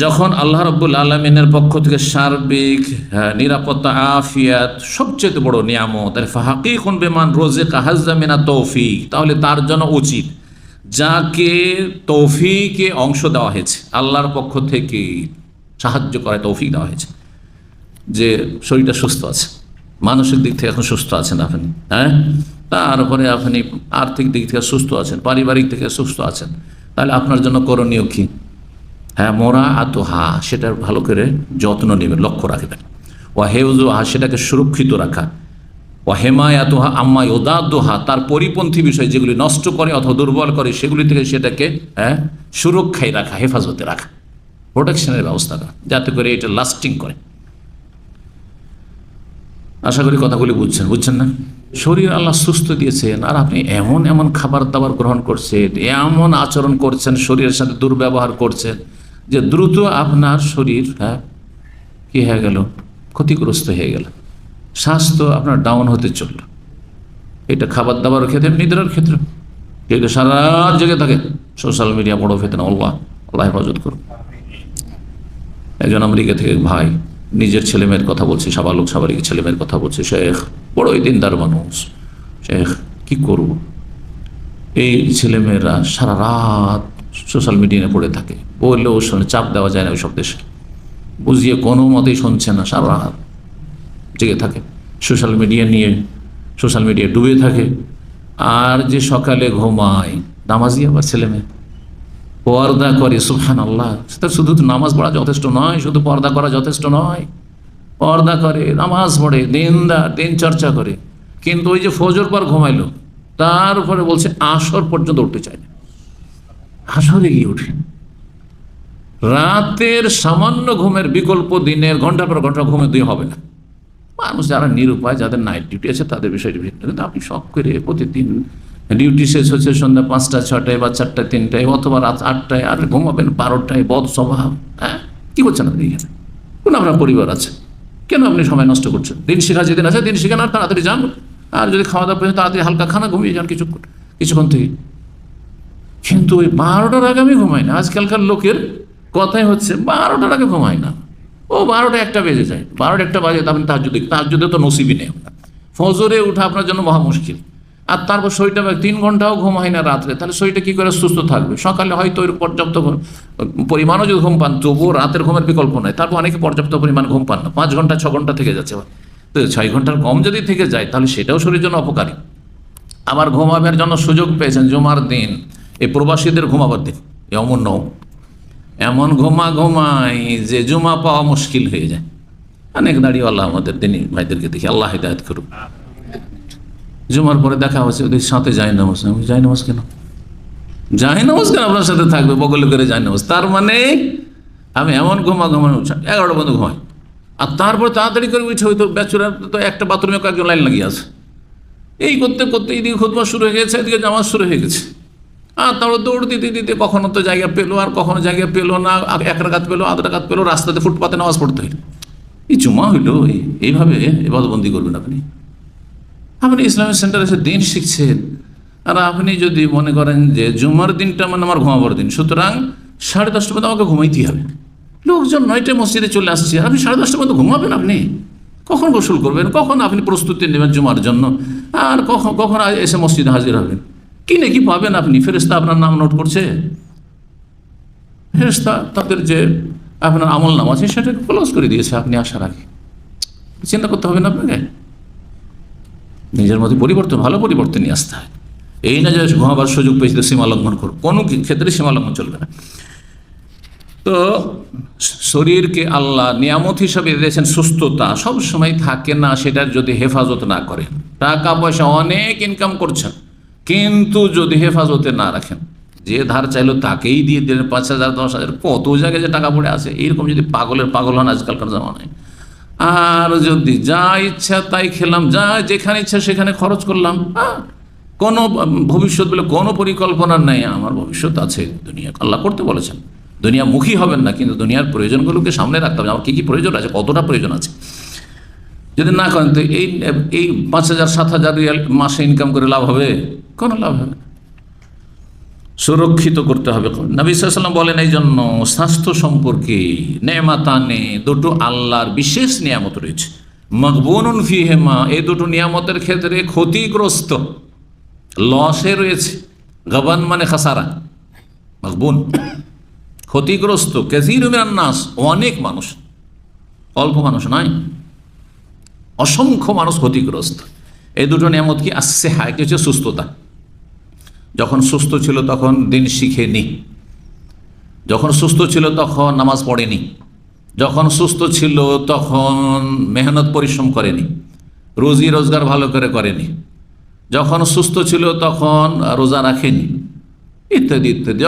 যখন আল্লাহ রব্বুল আলমিনের পক্ষ থেকে সার্বিক হ্যাঁ, নিরাপত্তা আফিয়াত সবচেয়ে বড় নিয়ামত আর ফাহাকি কোন বেমান রোজে কাহাজামিনা তৌফিক তাহলে তার জন্য উচিত যাকে তৌফিকে অংশ দেওয়া হয়েছে আল্লাহর পক্ষ থেকে সাহায্য করে তৌফিক দেওয়া হয়েছে যে শরীরটা সুস্থ আছে মানসিক দিক থেকে এখন সুস্থ আছেন আপনি হ্যাঁ? তারপরে আপনি আর্থিক দিক থেকে সুস্থ আছেন পারিবারিক থেকে সুস্থ আছেন তাহলে আপনার জন্য করণীয় কী? হ্যাঁ মোরা আতোহা সেটার ভালো করে যত্ন নেবেন, লক্ষ্য রাখবেন। ও হেউজোহা সেটাকে সুরক্ষিত রাখা। ও হেমায়াতোহা, আম্মা দোহা তার পরিপন্থী বিষয় যেগুলি নষ্ট করে অথবা দুর্বল করে, সেগুলি থেকে সেটাকে হ্যাঁ সুরক্ষায় রাখা, হেফাজতে রাখা। প্রোটেকশনের ব্যবস্থা করা, যাতে করে এটা লাস্টিং করে। আশা করি কথাগুলি বুঝছেন বুঝছেন না? শরীর আল্লাহ সুস্থ দিয়েছেন, আর আপনি এমন এমন খাবার দাবার গ্রহণ করছেন, এমন আচরণ করছেন, শরীরের সাথে দুর্ব্যবহার করছেন যে দ্রুত আপনার শরীর হ্যাঁ কী হয়ে গেল? ক্ষতিগ্রস্ত হয়ে গেল। স্বাস্থ্য আপনার ডাউন হতে চলল। এটা খাবার দাবার ক্ষেত্রে, নিদ্রার ক্ষেত্রে। কেউ সারা জেগে থাকে। সোশ্যাল মিডিয়া বড় ফেতেন, আল্লাহ আল্লাহ হেফাজত করুন। একজন আমেরিকা থেকে ভাই, নিজের ছেলেমেয়ের কথা বলছে সাবালক সাবালিক ছেলেমেয়ের কথা বলছে, শেখ, বড়ই দিনদার মানুষ। শেখ, কি করব? এই ছেলেমেয়েরা সারা রাত সোশ্যাল মিডিয়ায় পড়ে থাকে। বললে ওর সঙ্গে চাপ দেওয়া যায় না ওই সব দেশে। বুঝিয়ে কোনো মতেই শুনছে না সারা রাত জেগে থাকে। সোশ্যাল মিডিয়া নিয়ে, সোশ্যাল মিডিয়া ডুবে থাকে। আর যে সকালে ঘুমায় নামাজি আবার ছেলে মেয়ে। পর্দা করে সুফান আল্লাহ সেটা শুধু নামাজ পড়া যথেষ্ট নয়, শুধু পর্দা করা যথেষ্ট নয়। পর্দা করে, নামাজ পড়ে দিনদার দিন চর্চা করে। কিন্তু ওই যে ফজর পর ঘুমাইলো তারপরে বলছে, আসর পর্যন্ত উঠতে চায় না। আসরে গিয়ে উঠে। রাতের সামান্য ঘুমের বিকল্প দিনের ঘণ্টা পর ঘণ্টা ঘুমে দিয়ে হবে না। মানুষ যারা নিরুপায়, যাদের নাইট ডিউটি আছে, তাদের বিষয়টি ভিন্ন। কিন্তু আপনি শখ করে প্রতিদিন ডিউটি শেষ হচ্ছে সন্ধ্যা পাঁচটা, ছটায় বা চারটায়, তিনটায়, অথবা রাত আটটায় আর ঘুমাবেন বারোটায়, বদ স্বভাব হ্যাঁ? কী করছেন আপনি এখানে? কোন আপনার পরিবার আছে? কেন আপনি সময় নষ্ট করছেন? দিন শেখা যেদিন আছে, দিন শেখান আর তাড়াতাড়ি যান। আর যদি খাওয়া দাওয়া তাড়াতাড়ি হালকা খানা ঘুমিয়ে যান কিছু কিছুক্ষণ থেকে কিন্তু ওই বারোটার আগে আমি ঘুমাই না। আজকালকার লোকের কথাই হচ্ছে, বারোটার আগে ঘুমাই না। ও বারোটা একটা বেজে যায়। বারোটা একটা বাজে আপনি তার যদি যদি তো নসিবই নেই। ফজরে উঠা আপনার জন্য মহা মুশকিল। আর তারপর শরীরটা তিন ঘন্টাও ঘুম হয় না রাত্রে। তাহলে শরীরটা কী করে সুস্থ থাকবে? সকালে হয়তো ওই পর্যাপ্ত পরিমাণও যদি ঘুম পান, তবুও রাতের ঘুমের বিকল্প নয় তারপর অনেকে পর্যাপ্ত পরিমাণ ঘুম পান না। পাঁচ ঘণ্টা, ছ ঘণ্টা থেকে যাচ্ছে তো ছয় ঘণ্টার কম যদি থেকে যায়, তাহলে সেটাও শরীরের জন্য অপকারী। আবার ঘুমাবার জন্য সুযোগ পেয়েছেন জুমার দিন। এই প্রবাসীদের ঘুমাবার দিন এমন নও এমন ঘুমা ঘুমাই যে জুমা পাওয়া মুশকিল হয়ে যায়। অনেক দাঁড়িয়েওয়াল্লাহ আমাদের দিনই ভাইদেরকে দেখি, আল্লাহ হিদায়ত করুক। জুমার পরে দেখা হচ্ছে ওদের সাথে যায় নামাজ। আমি যাই নামাজ কেন? যাই নামাজ কেন? আপনার সাথে থাকবে, বগল করে যাই নামাজ। তার মানে আমি এমন ঘুমা ঘুমানো এগারোটা বন্ধু ঘুমাই। আর তারপর তাড়াতাড়ি করে উঠে হয়তো ব্যাচুরার তো একটা বাথরুমে কয়েকজন লাইন লাগিয়ে আছে। এই করতে করতে এইদিকে খুদবা শুরু হয়ে গেছে, এদিকে জামাজ শুরু হয়ে গেছে। আর তারপর দৌড় দিতে দিতে কখনো তো জায়গা পেল, আর কখনো জায়গা পেল না এক রাগাত পেল, আধ রাগাত পেল, রাস্তাতে ফুটপাতে নামাজ পড়তে হইল এই জমা হইল, এই- এইভাবে এবাদবন্দি করবেন আপনি। আপনি ইসলামিক সেন্টারে এসে দিন শিখছেন, আর আপনি যদি মনে করেন যে জুমার দিনটা মানে আমার ঘুমাবার দিন, সুতরাং সাড়ে দশটা পর্যন্ত আমাকে ঘুমাইতেই হবে। লোকজন নয়টায় মসজিদে চলে আসছে আর আপনি সাড়ে দশটা পর্যন্ত ঘুমাবেন আপনি? কখন গোসল করবেন? কখন আপনি প্রস্তুতি নেবেন জুমার জন্য? আর কখন কখন এসে মসজিদে হাজির হবেন? কি নাকি পাবেন আপনি? ফেরেস্তা আপনার নাম নোট করছে? ফেরেস্তা তাদের যে আপনার আমল নাম আছে সেটাকে ক্লোজ করে দিয়েছে, আপনি আসার আগে। চিন্তা করতে হবে না আপনাকে। নিজের মধ্যে পরিবর্তন, ভালো পরিবর্তন নিয়ে আসতে হয়। এই না যে ঘুমাবার সুযোগ পেয়েছি তো সীমা লঙ্ঘন করো কোনো ক্ষেত্রে সীমা লঙ্ঘন চলবে না। তো শরীরকে আল্লাহ নিয়ামত হিসাবে দিয়েছেন সুস্থতা। সব সময় থাকে না, সেটার যদি হেফাজত না করেন। টাকা পয়সা অনেক ইনকাম করছেন। কিন্তু যদি হেফাজতে না রাখেন, যে ধার চাইলো তাকেই দিয়ে দিলেন পাঁচ হাজার, দশ হাজার, কত জায়গায় যে টাকা পড়ে আছে, এইরকম যদি পাগলের পাগল হন আজকালকার জামানায়। আর যদি যা ইচ্ছা তাই খেলাম, যা যেখানে ইচ্ছা সেখানে খরচ করলাম কোনো ভবিষ্যৎ বলে কোনো পরিকল্পনা নেই, আমার ভবিষ্যৎ আছে দুনিয়া আল্লাহ করতে বলেছেন দুনিয়া মুখী হবেন না, কিন্তু দুনিয়ার প্রয়োজনগুলোকে সামনে রাখতে হবে। আমার কী কী প্রয়োজন আছে? কতটা প্রয়োজন আছে? যদি না করেন তো এই এই পাঁচ হাজার, সাত হাজার রিয়াল মাসে ইনকাম করে লাভ হবে? কোনো লাভ হবে সুরক্ষিত করতে হবে। নবী সাল্লাম বলেন এই জন্য স্বাস্থ্য সম্পর্কে নেমাতানে দুটো আল্লাহর বিশেষ নিয়ামত রয়েছে। মকবুন ফিহেমা, এই দুটো নিয়ামতের ক্ষেত্রে ক্ষতিগ্রস্ত, লসে রয়েছে। গবান মানে খাসারা মকবুন ক্ষতিগ্রস্ত কেজির নাস, অনেক মানুষ, অল্প মানুষ নয়। অসংখ্য মানুষ ক্ষতিগ্রস্ত। এই দুটো নিয়ামত কি? আসছে হায় হচ্ছে সুস্থতা। যখন সুস্থ ছিল তখন দিন শিখেনি। যখন সুস্থ ছিল তখন নামাজ পড়েনি। যখন সুস্থ ছিল তখন মেহনত পরিশ্রম করেনি। রোজি রোজগার ভালো করে করেনি। যখন সুস্থ ছিল তখন রোজা রাখেনি। ইত্যাদি ইত্যাদি।